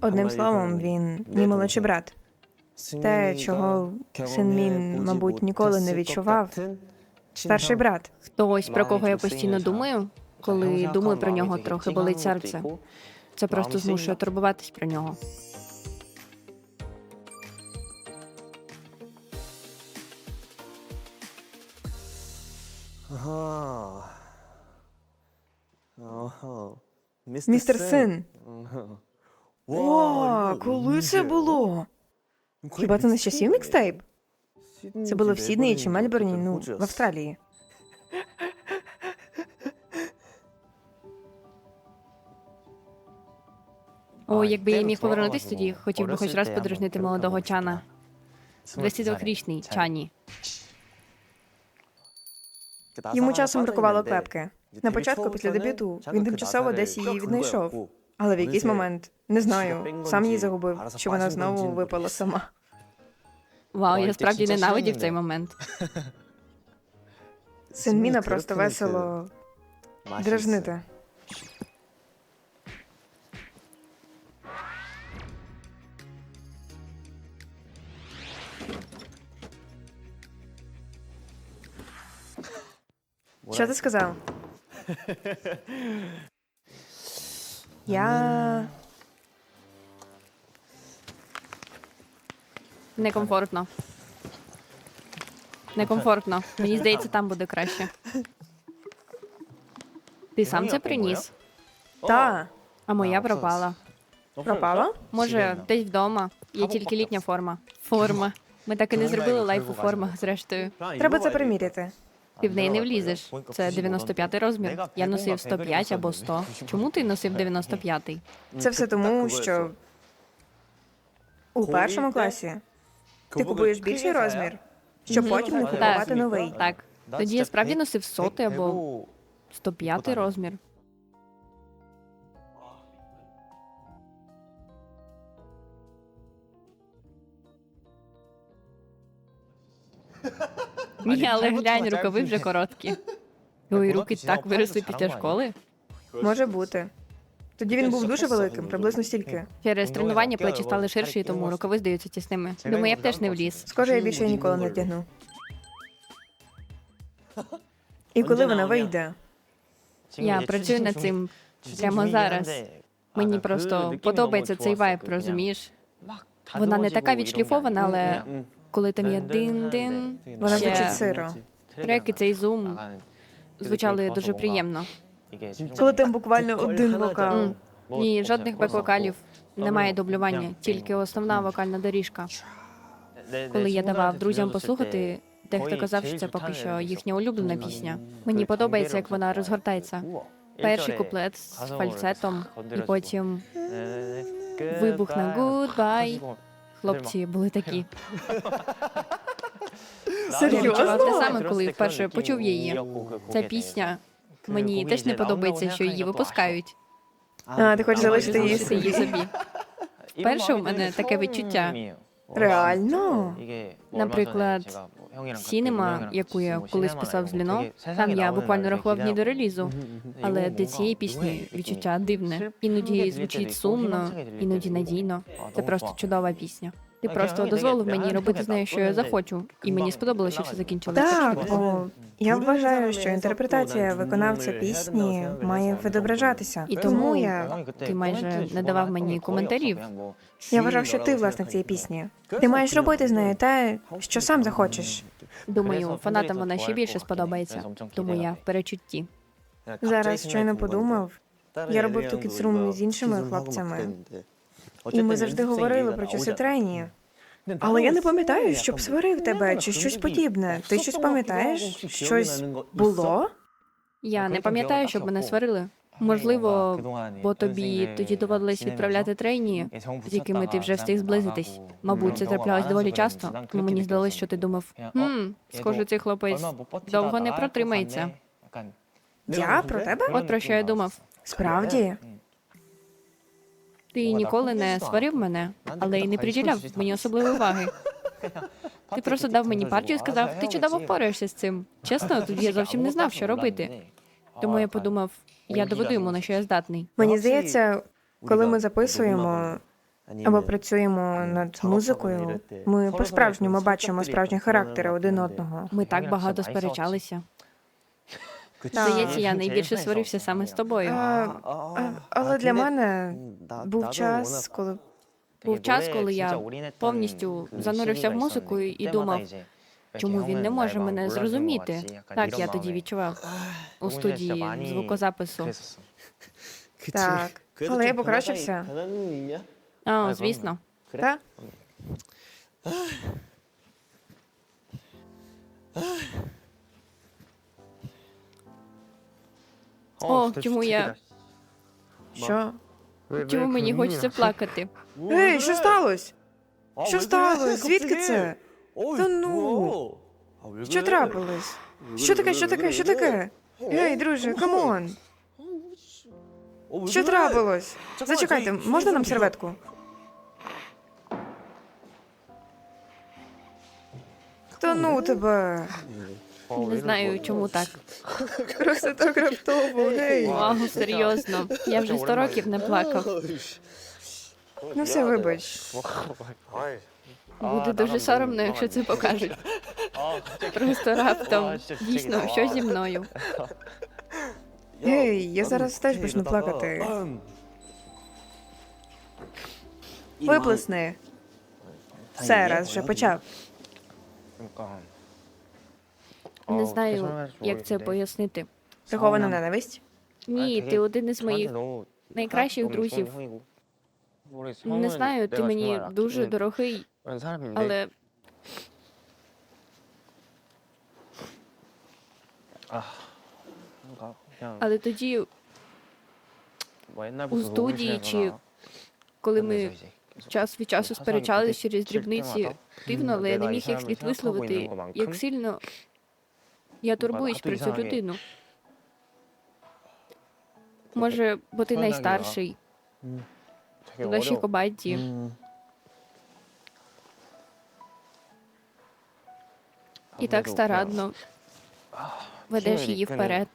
Одним словом, він мій молодший брат. Те, чого син Мін, мабуть, ніколи не відчував. Старший брат. Хтось, про кого я постійно думаю, коли думаю про нього, трохи болить серце. Це просто змушує турбуватись про нього. Містер Син. О, коли це було? Хіба це не з часів мікстейп? Це було в Сіднеї чи Мельбурні, ну, в Австралії. О, якби я міг повернутись тоді, хотів би хоч раз подражнити молодого Чана. 22-річний Чані. Йому часом бракувало клепки. На початку, після дебюту, він тимчасово десь її віднайшов. Але в якийсь момент, не знаю, сам її загубив, що вона знову випала сама. Вау, я справді ненавидів цей момент. Син Міна просто весело дражнити. Що ти сказав? Я Некомфортно. Некомфортно. Мені здається, там буде краще. Ти сам це приніс, та а моя пропала. пропала? Може, десь вдома. Є тільки літня форма. Форма. Ми так і не зробили лайф у формах, зрештою. Треба це приміряти. Ти в неї не влізеш. Це 95-й розмір. Я носив 105 або 100. Чому ти носив 95-й? Це все тому, що у першому класі ти купуєш більший розмір, щоб потім не купувати новий. Так. Тоді я справді носив сотий або 105 розмір. Ні, але глянь, рукави вже короткі. Ой, руки так виросли після школи. Може бути. Тоді він був дуже великим, приблизно стільки. Через тренування плечі стали ширші, тому рукави здаються тісними. Думаю, я б теж не вліз. Схоже, я більше ніколи не вдягну. І коли вона вийде, Я працюю над цим прямо зараз. Мені просто подобається цей вайб, розумієш? Вона не така відшліфована, але коли там є дин-дин, вона ще звучить сиро. треки, цей зум звучали дуже приємно. Коли там буквально один вокал. Ні, жодних бек-вокалів, немає дублювання, тільки основна вокальна доріжка. Коли я давав друзям послухати, дехто казав, що це поки що їхня улюблена пісня. Мені подобається, як вона розгортається. Перший куплет з фальцетом, і потім вибух на гудбай. Хлопці були такі. Серйозно? те саме, коли вперше почув її. Ця пісня мені теж не подобається, що її випускають. А, ти хочеш залишити її собі? собі. Вперше у мене таке відчуття. Реально? Наприклад, Сінема, яку я колись писав з Ліно, там я буквально рахував дні до релізу. Але до цієї пісні відчуття дивне. Іноді звучить сумно, іноді надійно. Це просто чудова пісня. Ти просто дозволив мені робити з нею, що я захочу, і мені сподобалося, що все закінчилося. Так, бо я вважаю, що інтерпретація виконавця пісні має відображатися. І тому я. Ти майже не давав мені коментарів. Я вважав, що ти власник цієї пісні. Ти маєш робити з нею те, що сам захочеш. Думаю, фанатам вона ще більше сподобається, тому я в перечутті. Зараз щойно подумав. Я робив ту кіцрум з іншими хлопцями. І ми завжди говорили про часи трені. Але я не пам'ятаю, щоб сварив тебе чи щось подібне. Ти щось пам'ятаєш? Щось було? Я не пам'ятаю, щоб мене сварили. Можливо, бо тобі тоді доводилось відправляти трейні, з якими ти вже встиг зблизитись. Мабуть, це траплялось доволі часто. Тому мені здалось, що ти думав, хм, схоже, цей хлопець довго не протримається. Я про тебе? От про що я думав. Справді? Ти ніколи не сварив мене, але й не приділяв мені особливої уваги. Ти просто дав мені партію і сказав, ти чудово впораєшся з цим. Чесно, тоді я зовсім не знав, що робити. Тому я подумав, я доведу йому, на що я здатний. Мені здається, коли ми записуємо або працюємо над музикою, ми по-справжньому бачимо справжні характери один одного. Ми так багато сперечалися. Здається, я найбільше сварився саме з тобою. Але для мене був час, коли Був час, коли я повністю занурився в музику і думав, чому він не може мене зрозуміти. Так я тоді відчував у студії звукозапису. так. Але я покращився. А, звісно. Так? О, чому я Що? чому мені хочеться плакати? Ей, що сталося? Що сталося? Звідки це? Та ну. Що трапилось? Що таке, що таке, що таке? Ей, друже, камон! Що трапилось? Зачекайте, можна нам серветку? Та ну тебе. Не знаю, чому так. Просто так раптово, гей. Увагу, серйозно. Я вже сто років не плакав. Ну все, вибач. Буде дуже соромно, якщо це покажуть. Просто раптом дійсно, що зі мною? Гей, я зараз теж почну плакати. Виплесни. Все, раз вже почав. Не знаю, як це пояснити. Прихована ненависть? Ні, ти один із моїх найкращих друзів. Не знаю, ти мені дуже дорогий, але але тоді, у студії чи коли ми час від часу сперечались через дрібниці, дивно, але я не міг як слід висловити, як сильно я турбуюсь про цю людину. Може, бо ти найстарший. В нашій команді. І так старанно ведеш її вперед.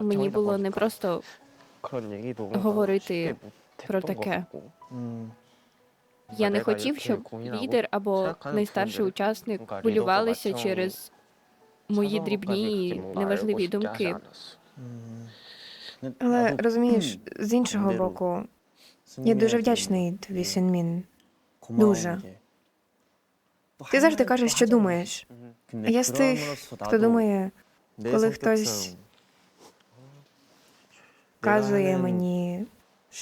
Мені було не просто говорити про таке. Я не хотів, щоб лідер або найстарший учасник хвилювалися через мої дрібні неважливі думки. Але розумієш, з іншого боку, я дуже вдячний тобі, Синмін. Дуже. Ти завжди кажеш, що думаєш. А я з тих, хто думає, коли хтось вказує мені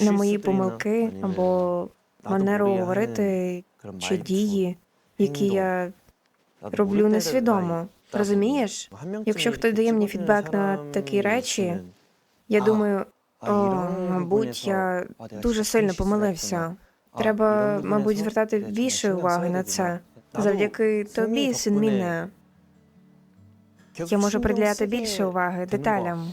на мої помилки або манеру говорити чи дії, які я роблю несвідомо. Розумієш? Якщо хтось дає мені фідбек на такі речі, я думаю, о, мабуть, я дуже сильно помилився. Треба, мабуть, звертати більше уваги на це. Завдяки тобі, Синміне, я можу приділяти більше уваги деталям.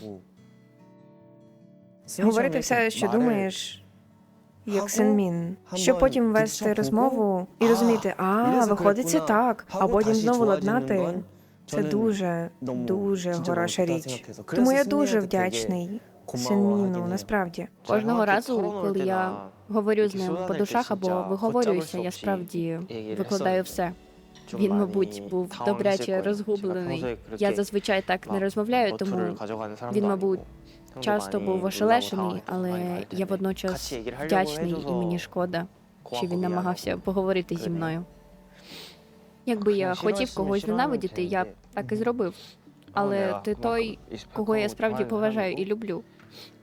Говорити все, що думаєш, як Синмін, щоб потім вести розмову і розуміти, а виходить це так, а потім знову ладнати. Це дуже, дуже хороша річ. Тому я дуже вдячний Синміну, насправді. Кожного разу, коли я говорю з ним по душах або виговорююся, я справді викладаю все. Він, мабуть, був добряче розгублений. Я зазвичай так не розмовляю, тому він, мабуть, часто був ошелешений, але я водночас вдячний і мені шкода, що він намагався поговорити зі мною. Якби я хотів когось ненавидіти, я б так і зробив. Але ти той, кого я справді поважаю і люблю.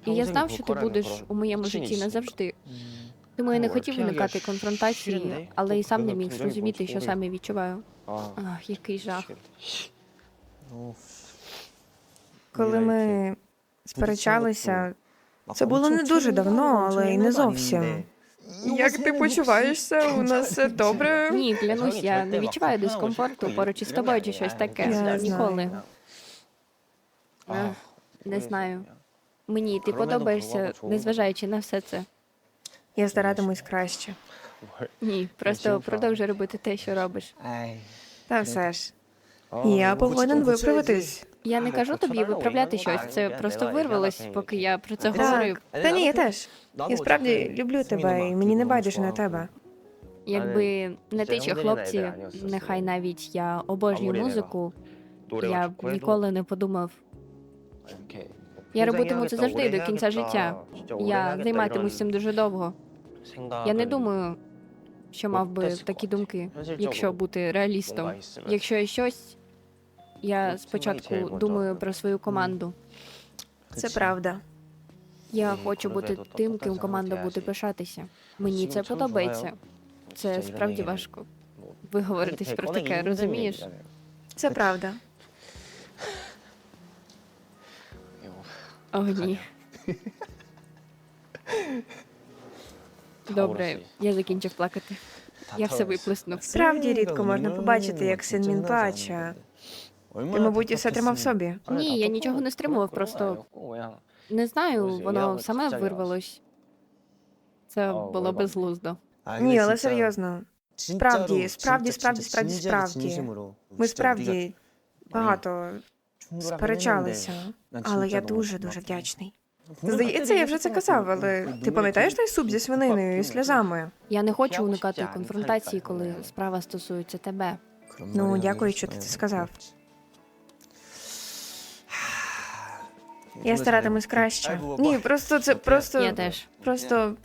І я знав, що ти будеш у моєму житті назавжди. Тому я не хотів уникати конфронтації, але і сам не міг зрозуміти, що саме відчуваю. Ах, який жах. Коли ми сперечалися, це було не дуже давно, але й не зовсім. Як ти почуваєшся? У нас все добре? Ні, клянусь, я не відчуваю дискомфорту поруч із тобою чи щось таке. Я. Ніколи. Ех, Не знаю. Мені ти подобаєшся, незважаючи на все це. Я старатимусь краще. Ні, просто продовжуй робити те, що робиш. Та все ж. Я повинен виправитись. Я не кажу тобі виправляти щось. Це просто вирвалось, поки я про це говорив. Так, та ні, я теж. Я справді люблю тебе, і мені не байдуже на тебе. Якби не ти чи хлопці, нехай навіть я обожнюю музику, я б ніколи не подумав. Я робитиму це завжди до кінця життя. Я займатимусь цим дуже довго. Я не думаю, що мав би такі думки, якщо бути реалістом. Якщо є щось, я спочатку думаю про свою команду. Це правда. Я хочу бути тим, ким команда буде пишатися. Мені це подобається. Це справді важко виговоритись про таке, розумієш? Це правда. О, ні. Добре, я закінчив плакати. Я все виплеснув. Справді рідко можна побачити, як син Мін плаче. Ти, мабуть, усе тримав в собі. Ні, я нічого не стримував, просто не знаю, воно саме вирвалось. Це було безглуздо. Ні, але серйозно. Справді, справді, справді, справді, справді. Ми справді багато сперечалися, але я дуже дуже вдячний. Здається, я вже це казав, але ти пам'ятаєш той суп зі свининою і сльозами? Я не хочу уникати конфронтації, коли справа стосується тебе. Ну, дякую, що ти це сказав. Я старатимусь краще. Ні, просто це просто Я теж. просто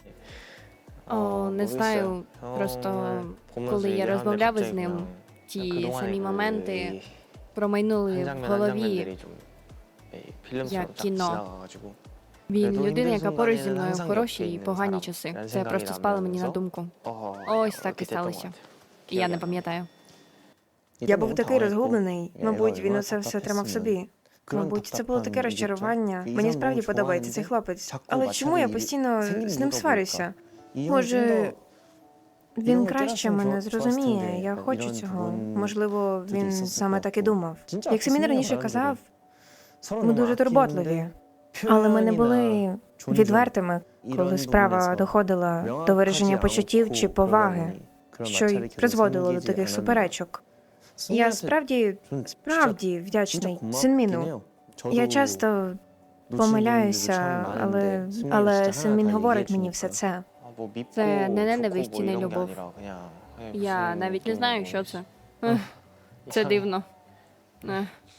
О, не знаю. Просто коли я розмовляв із ним, ті самі моменти промайнули в голові. як кіно. Він людина, яка поруч зі мною в хороші і погані часи. Це просто спало мені на думку. Ось так і сталося. Я не пам'ятаю. я був такий розгублений. Мабуть, він оце все тримав собі. Мабуть, це було таке розчарування. Мені справді подобається цей хлопець. Але чому я постійно з ним сварюся? Може, він краще мене зрозуміє. Я хочу цього. Можливо, він саме так і думав. Як Семін раніше казав, ми дуже турботливі, але ми не були відвертими, коли справа доходила до вираження почуттів чи поваги, що й призводило до таких суперечок. Я справді, справді вдячний Синміну. Я часто помиляюся, але, але Синмін говорить мені все це. Це не ненависть і не любов. Я навіть не знаю, що це. Це дивно.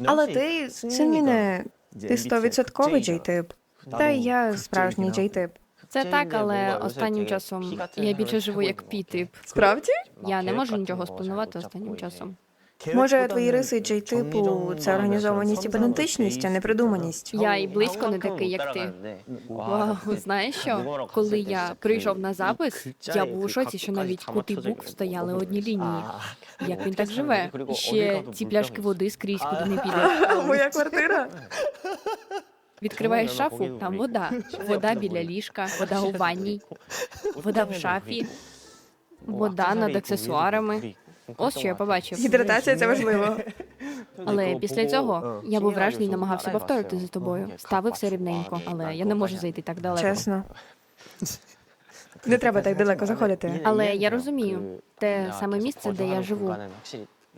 Але ти, Синміне, ти стовідсотковий джей-тип. Та й я справжній джей-тип. Це так, але останнім часом я більше живу як пі-тип. Справді? Я не можу нічого спланувати останнім часом. Може, твої риси джей-типу це організованість і педантичність, а не придуманість. Я і близько не такий, як ти. Вау, знаєш що? Коли я прийшов на запис, я був у шоці, що навіть кути букв стояли одні лінії. Як він так живе? І ще ці пляшки води скрізь, куди не піде. Моя квартира. Відкриваєш шафу, там вода. Вода біля ліжка, вода у ванній, вода в шафі, вода над аксесуарами. Ось що я побачив. Гідратація це важливо. Але після цього я був вражений намагався повторити за тобою. Ставив все рівненько, але я не можу зайти так далеко. Чесно. Не треба так далеко заходити. Але я розумію, те саме місце, де я живу.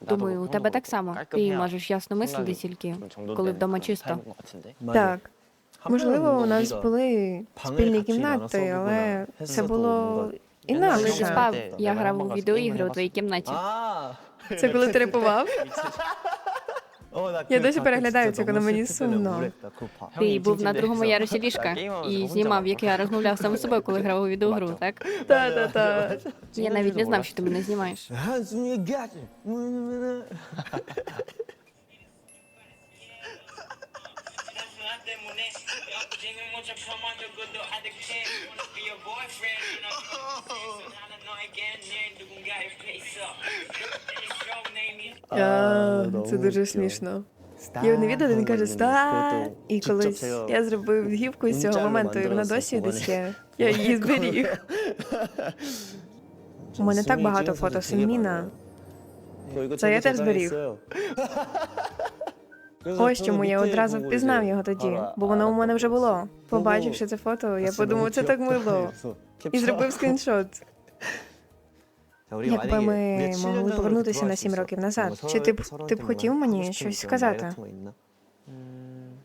Думаю, у тебе так само. Ти можеш ясно мислити тільки, коли вдома чисто. Так. Можливо, у нас були спільні кімнати, але це було Коли ти спав, я грав у відеоігри у твоїй кімнаті. Це коли ти репував? Я досі переглядаю це, коли мені сумно. Ти був на другому ярусі ліжка і знімав, як я розмовляв сам з собою, коли грав у відеогру, так? Та-та-та. Я навіть не знав, що ти мене знімаєш. Hanging with your come on, your good though, I declare. You wanna be your boyfriend, you know. So now I know again, then you can get your face up. It's your name, you. А, це дуже смішно. Я не відео, він каже ста. І колись я зробив гівку з цього моменту, і вона досі десь є. Я її зберіг. У мене так багато фото Сельміна. Це я теж зберіг. Ось чому я одразу впізнав його тоді, бо воно у мене вже було. Побачивши це фото, я подумав, це так мило. І зробив скріншот. Якби ми могли повернутися на сім років назад, чи ти б ти б хотів мені щось сказати?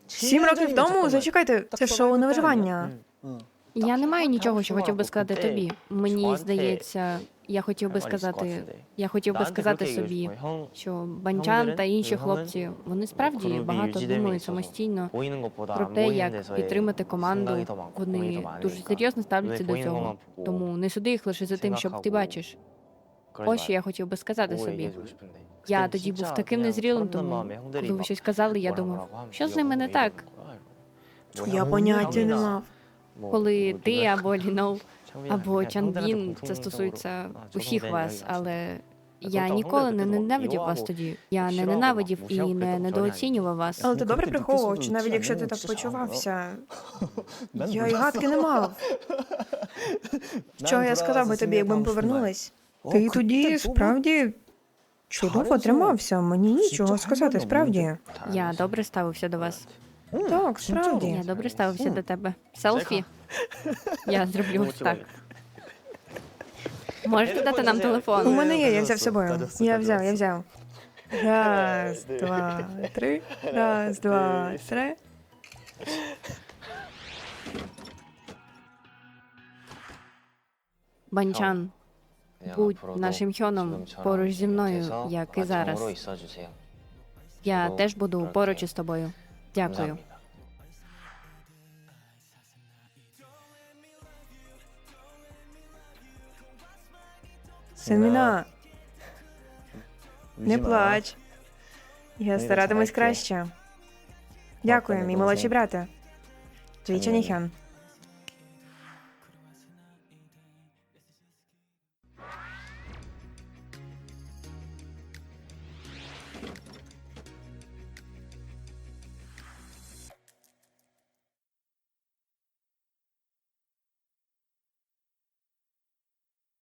Сім років тому, зачекайте, це шоу на виживання. Я не маю нічого, що хотів би сказати тобі. Мені здається, я хотів би сказати, я хотів би сказати собі, що банчан та інші хлопці вони справді багато думають самостійно про те, як підтримати команду. Вони дуже серйозно ставляться до цього. Тому не суди їх лише за тим, що ти бачиш. Ось що я хотів би сказати собі. Я тоді був таким незрілим, тому коли ви щось казали, я думав, що з ними не так. Я поняття не мав. Коли ти або Лінов, або Чанбін, це стосується усіх вас, але я ніколи не ненавидів вас тоді. Я не ненавидів і не недооцінював вас. Але ти добре приховував, чи навіть якщо ти так почувався. Я й гадки не мав. Що я сказав би тобі, якби ми повернулись? Ти тоді справді чудово тримався. Мені нічого сказати, справді. Я добре ставився до вас. Так, справді. Я добре ставився до тебе. Селфі. Я зроблю ось так. Можете дати нам телефон? У мене є, я взяв з собою. Я взяв, я взяв. Раз, два, три. Раз, два, три. Банчан, будь нашим хьоном поруч зі мною, як і зараз. Я теж буду поруч із тобою. Дякую. Семіна, не плач. Я старатимусь краще. Дякую, мій молодший брате. Твій Чаніхян.